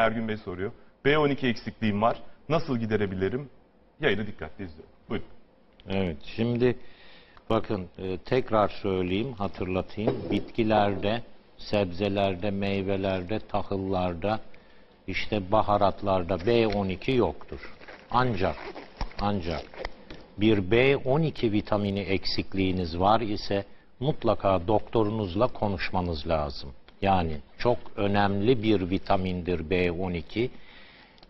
Ergün Bey soruyor. B12 eksikliğim var. Nasıl giderebilirim? Yayını dikkatle izliyorum. Buyurun. Evet, şimdi bakın e, tekrar söyleyeyim, hatırlatayım. Bitkilerde, sebzelerde, meyvelerde, tahıllarda, işte baharatlarda B12 yoktur. Ancak, ancak bir B12 vitamini eksikliğiniz var ise mutlaka doktorunuzla konuşmanız lazım. Yani çok önemli bir vitamindir B12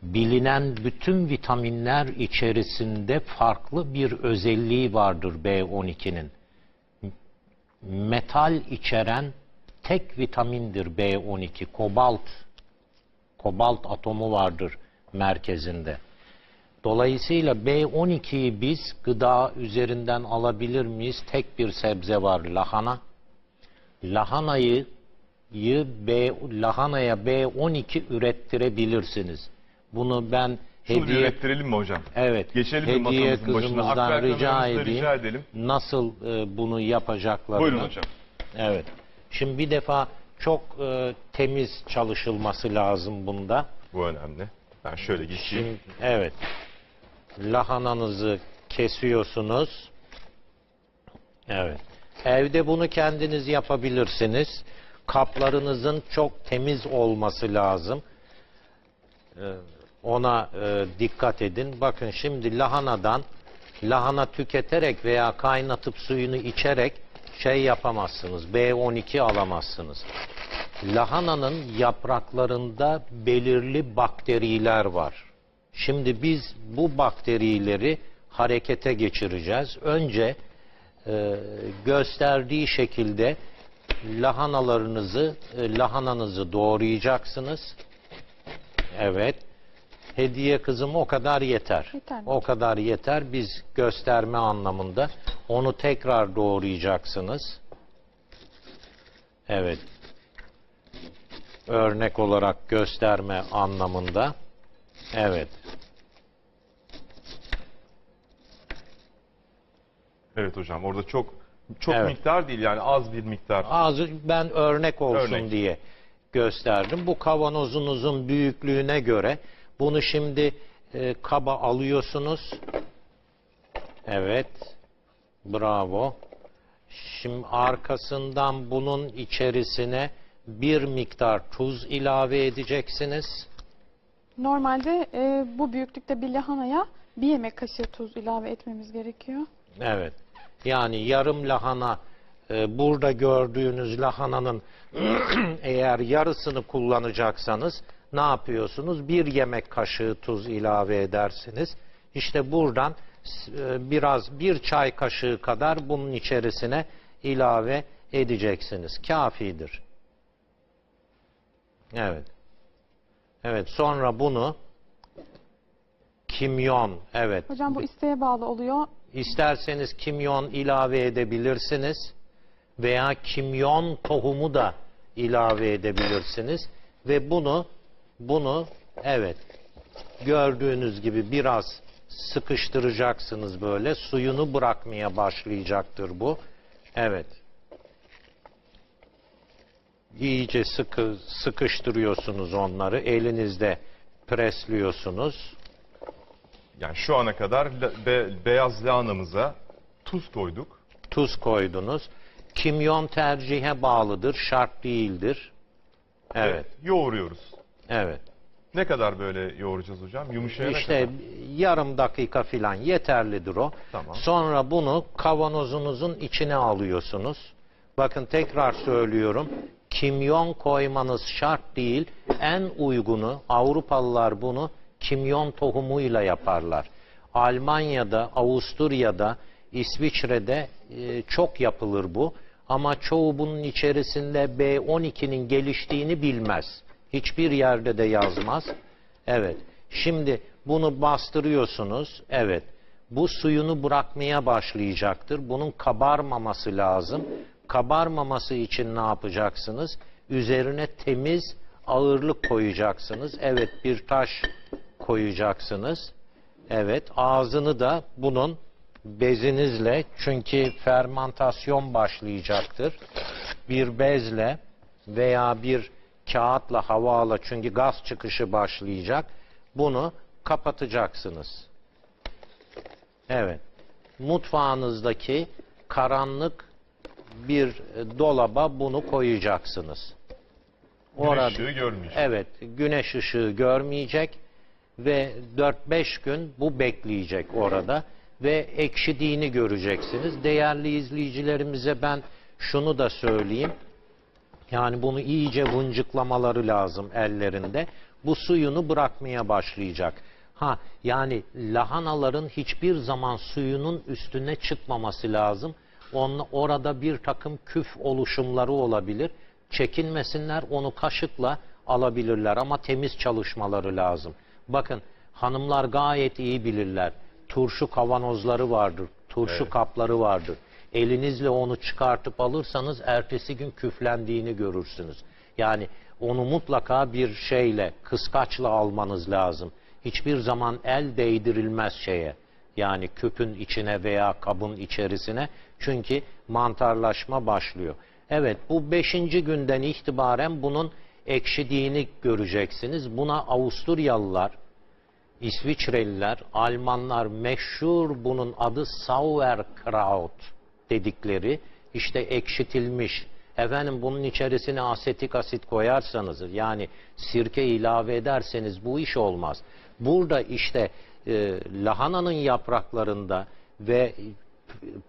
bilinen bütün vitaminler içerisinde farklı bir özelliği vardır B12'nin. Metal içeren tek vitamindir B12. Kobalt. Kobalt atomu vardır merkezinde. Dolayısıyla B12'yi biz gıda üzerinden alabilir miyiz? Tek bir sebze var lahana. Lahanayı yı B, lahanaya B12 ürettirebilirsiniz. Bunu ben Şunu hediye ürettirelim mi hocam? Evet. Geçelim mi hediye masamızın başına? kızımızdan Akber rica edeyim. rica edelim. Nasıl e, bunu yapacaklarını. Buyurun hocam. Evet. Şimdi bir defa çok e, temiz çalışılması lazım bunda. Bu önemli. Ben şöyle geçeyim. Şimdi, evet. Lahananızı kesiyorsunuz. Evet. Evde bunu kendiniz yapabilirsiniz. Kaplarınızın çok temiz olması lazım. Ee, Ona e, dikkat edin. Bakın şimdi lahanadan lahana tüketerek veya kaynatıp suyunu içerek şey yapamazsınız. B12 alamazsınız. Lahananın yapraklarında belirli bakteriler var. Şimdi biz bu bakterileri harekete geçireceğiz. Önce e, gösterdiği şekilde lahanalarınızı, e, lahananızı doğrayacaksınız. Evet. Hediye kızım o kadar yeter. Yeter? O kadar yeter. Biz gösterme anlamında onu tekrar doğrayacaksınız. Evet. Örnek olarak gösterme anlamında. Evet. Evet hocam orada çok çok Evet. miktar değil yani az bir miktar. Ağzı ben örnek olsun Örnek. diye gösterdim. Bu kavanozunuzun büyüklüğüne göre bunu şimdi e, kaba alıyorsunuz. Evet. Bravo. Şimdi arkasından bunun içerisine bir miktar tuz ilave edeceksiniz. Normalde e, bu büyüklükte bir lahanaya bir yemek kaşığı tuz ilave etmemiz gerekiyor. Evet. Yani yarım lahana e, burada gördüğünüz lahananın eğer yarısını kullanacaksanız ne yapıyorsunuz? Bir yemek kaşığı tuz ilave edersiniz. İşte buradan e, biraz bir çay kaşığı kadar bunun içerisine ilave edeceksiniz. Kafidir. Evet. Evet sonra bunu kimyon evet Hocam bu isteğe bağlı oluyor. İsterseniz kimyon ilave edebilirsiniz veya kimyon tohumu da ilave edebilirsiniz ve bunu bunu evet gördüğünüz gibi biraz sıkıştıracaksınız böyle suyunu bırakmaya başlayacaktır bu. Evet. İyice sıkı sıkıştırıyorsunuz onları elinizde presliyorsunuz. Yani şu ana kadar be- beyaz lahanamıza tuz koyduk. tuz koydunuz. Kimyon tercihe bağlıdır, şart değildir. Evet, Yoğuruyoruz. evet. Ne kadar böyle yoğuracağız hocam? Yumuşayana İşte kadar. yarım dakika filan yeterlidir o. Tamam. Sonra bunu kavanozunuzun içine alıyorsunuz. Bakın tekrar söylüyorum. Kimyon koymanız şart değil. En uygunu Avrupalılar bunu kimyon tohumuyla yaparlar. Almanya'da, Avusturya'da, İsviçre'de e, çok yapılır bu. Ama çoğu bunun içerisinde B12'nin geliştiğini bilmez. Hiçbir yerde de yazmaz. Evet. Şimdi bunu bastırıyorsunuz. Evet. Bu suyunu bırakmaya başlayacaktır. Bunun kabarmaması lazım. Kabarmaması için ne yapacaksınız? Üzerine temiz ağırlık koyacaksınız. Evet bir taş koyacaksınız. Evet ağzını da bunun bezinizle çünkü fermantasyon başlayacaktır. Bir bezle veya bir kağıtla havaala çünkü gaz çıkışı başlayacak. Bunu kapatacaksınız. Evet. Mutfağınızdaki karanlık bir dolaba bunu koyacaksınız. Güneş ışığı görmeyecek. Evet, güneş ışığı görmeyecek ve 4-5 gün bu bekleyecek orada ve ekşidiğini göreceksiniz. Değerli izleyicilerimize ben şunu da söyleyeyim. Yani bunu iyice vıncıklamaları lazım ellerinde. Bu suyunu bırakmaya başlayacak. Ha yani lahanaların hiçbir zaman suyunun üstüne çıkmaması lazım. Onun, orada bir takım küf oluşumları olabilir. Çekinmesinler onu kaşıkla alabilirler ama temiz çalışmaları lazım. Bakın hanımlar gayet iyi bilirler. Turşu kavanozları vardır, turşu Evet. kapları vardır. Elinizle onu çıkartıp alırsanız ertesi gün küflendiğini görürsünüz. Yani onu mutlaka bir şeyle, kıskaçla almanız lazım. Hiçbir zaman el değdirilmez şeye. Yani küpün içine veya kabın içerisine. Çünkü mantarlaşma başlıyor. Evet bu beşinci günden itibaren bunun ekşidiğini göreceksiniz. Buna Avusturyalılar, İsviçreliler, Almanlar meşhur bunun adı Sauerkraut dedikleri işte ekşitilmiş. Efendim bunun içerisine asetik asit koyarsanız yani sirke ilave ederseniz bu iş olmaz. Burada işte e, lahananın yapraklarında ve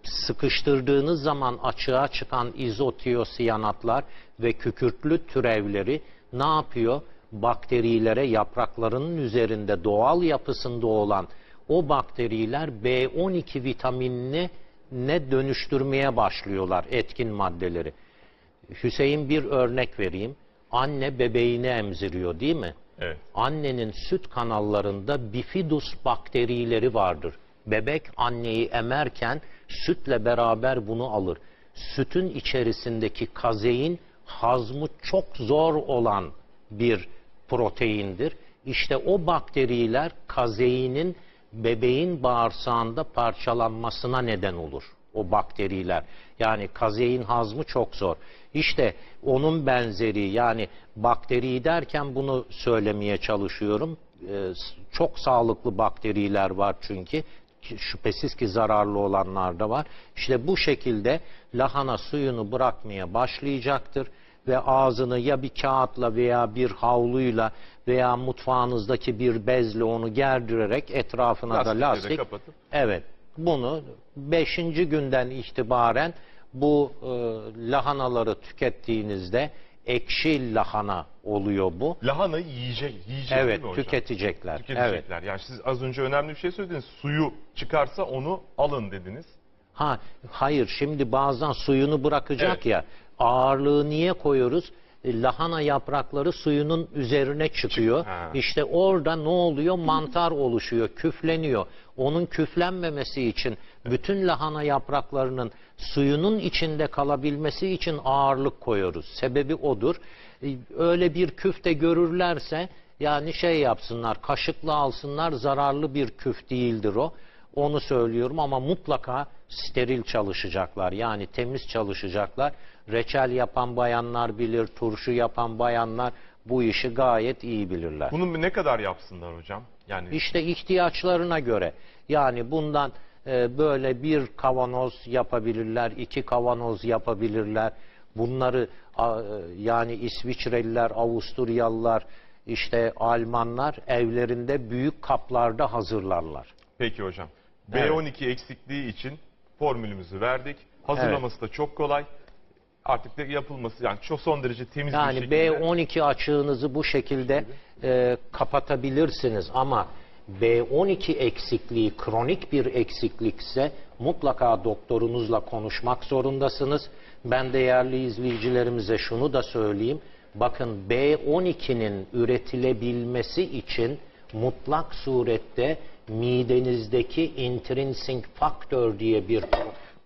sıkıştırdığınız zaman açığa çıkan izotiyosiyanatlar ve kükürtlü türevleri ne yapıyor? Bakterilere yapraklarının üzerinde doğal yapısında olan o bakteriler B12 vitaminini ne dönüştürmeye başlıyorlar etkin maddeleri. Hüseyin bir örnek vereyim. Anne bebeğini emziriyor değil mi? Evet. Annenin süt kanallarında bifidus bakterileri vardır. Bebek anneyi emerken sütle beraber bunu alır. Sütün içerisindeki kazein hazmı çok zor olan bir proteindir. İşte o bakteriler kazeinin bebeğin bağırsağında parçalanmasına neden olur. O bakteriler. Yani kazein hazmı çok zor. İşte onun benzeri yani bakteri derken bunu söylemeye çalışıyorum. Ee, çok sağlıklı bakteriler var çünkü şüphesiz ki zararlı olanlar da var. İşte bu şekilde lahana suyunu bırakmaya başlayacaktır ve ağzını ya bir kağıtla veya bir havluyla veya mutfağınızdaki bir bezle onu gerdirerek etrafına Lastikle da lastik kapatıp. Evet. Bunu 5. günden itibaren bu e, lahanaları tükettiğinizde ekşi lahana oluyor bu. Lahana yiyecek, yiyecek Evet, değil mi hocam? tüketecekler. Evet. Tüketecekler. Yani siz az önce önemli bir şey söylediniz. Suyu çıkarsa onu alın dediniz. Ha hayır şimdi bazen suyunu bırakacak Evet. ya. Ağırlığı niye koyuyoruz? E, Lahana yaprakları suyunun üzerine çıkıyor. Ha. İşte orada ne oluyor? Mantar oluşuyor, küfleniyor. Onun küflenmemesi için bütün lahana yapraklarının suyunun içinde kalabilmesi için ağırlık koyuyoruz. Sebebi odur. E, Öyle bir küfte görürlerse yani şey yapsınlar, kaşıkla alsınlar zararlı bir küf değildir o. Onu söylüyorum ama mutlaka steril çalışacaklar. Yani temiz çalışacaklar. Reçel yapan bayanlar bilir, turşu yapan bayanlar bu işi gayet iyi bilirler. Bunu ne kadar yapsınlar hocam? Yani İşte ihtiyaçlarına göre. Yani bundan e, böyle bir kavanoz yapabilirler, iki kavanoz yapabilirler. Bunları a, e, yani İsviçreliler, Avusturyalılar, işte Almanlar evlerinde büyük kaplarda hazırlarlar. peki hocam. Evet. B12 eksikliği için formülümüzü verdik. Hazırlaması da çok kolay. Artık da yapılması yani çok son derece temiz bir Yani şekilde. B12 açığınızı bu şekilde e, kapatabilirsiniz ama B12 eksikliği kronik bir eksiklikse mutlaka doktorunuzla konuşmak zorundasınız. Ben değerli izleyicilerimize şunu da söyleyeyim. Bakın B12'nin üretilebilmesi için mutlak surette midenizdeki intrinsic faktör diye bir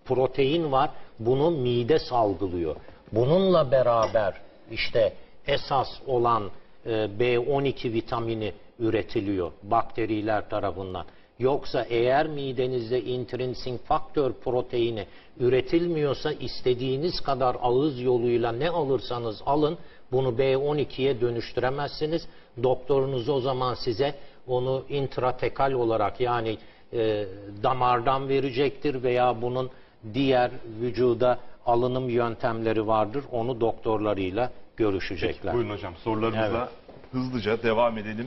protein var. Bunu mide salgılıyor. Bununla beraber işte esas olan e, B12 vitamini üretiliyor bakteriler tarafından. Yoksa eğer midenizde intrinsic faktör proteini üretilmiyorsa istediğiniz kadar ağız yoluyla ne alırsanız alın Bunu B12'ye dönüştüremezsiniz. Doktorunuz o zaman size onu intratekal olarak yani e, damardan verecektir veya bunun diğer vücuda alınım yöntemleri vardır. Onu doktorlarıyla görüşecekler. Buyurun hocam sorularımıza hızlıca devam edelim.